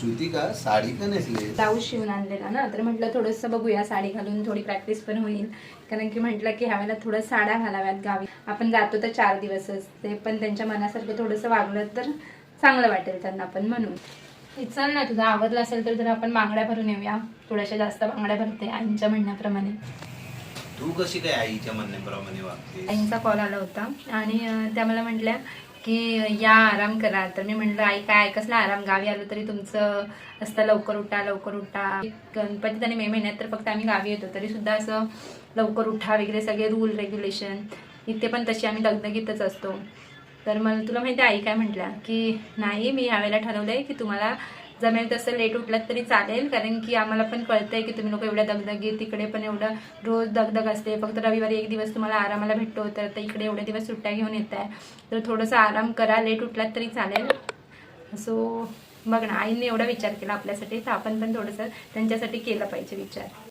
श्रुतिका साडी का नेसले? ब्लाऊज शिवून आणलेला ना. तर म्हटलं थोडंसं बघूया साडी घालून थोडी प्रॅक्टिस पण होईल. कारण की म्हटलं की ह्यावेळेला थोडं साड्या घालाव्यात गावी. आपण जातो तर चार दिवसच. ते पण त्यांच्या मनासारखं थोडंसं वागलं तर चांगलं वाटेल त्यांना पण म्हणून. चल ना तुझं आवडलं असेल तर जरा आपण बांगड्या भरून येऊया. थोड्याशा जास्त बांगड्या भरते आईंच्या म्हणण्याप्रमाणे. तू कशी काय आईच्या म्हणण्याप्रमाणे वागते आईंचा कॉल आला होता. आणि त्या मला म्हटल्या की या आराम करा. तर मी म्हणलं आई काय कसला आराम. गावी आलो तरी तुमचं असतं लवकर उठा लवकर उठा. गणपतीत आणि मे महिन्यात तर फक्त आम्ही गावी येतो. तरी सुद्धा असं लवकर उठा वगैरे सगळे रूल रेग्युलेशन इथे पण तशी आम्ही दगदगीतच असतो. तर मला तुला माहिती आई काय म्हटल्या? की नाही मी यावेळेला ठरवलं आहे की तुम्हाला जमेल तसं लेट उठलात तरी चालेल कारण की आम्हाला पण कळतंय की तुम्ही लोक एवढ्या दगदगी तिकडे पण एवढं रोज दगदग असते. फक्त रविवारी एक दिवस तुम्हाला आरामाला भेटतो तर इकडे एवढे दिवस सुट्ट्या घेऊन येत आहे. तर थोडंसं आराम करा लेट उठलात तरी चालेल. सो बघ ना आईने एवढा विचार केला आपल्यासाठी तर आपण पण थोडंसं त्यांच्यासाठी केलं पाहिजे विचार.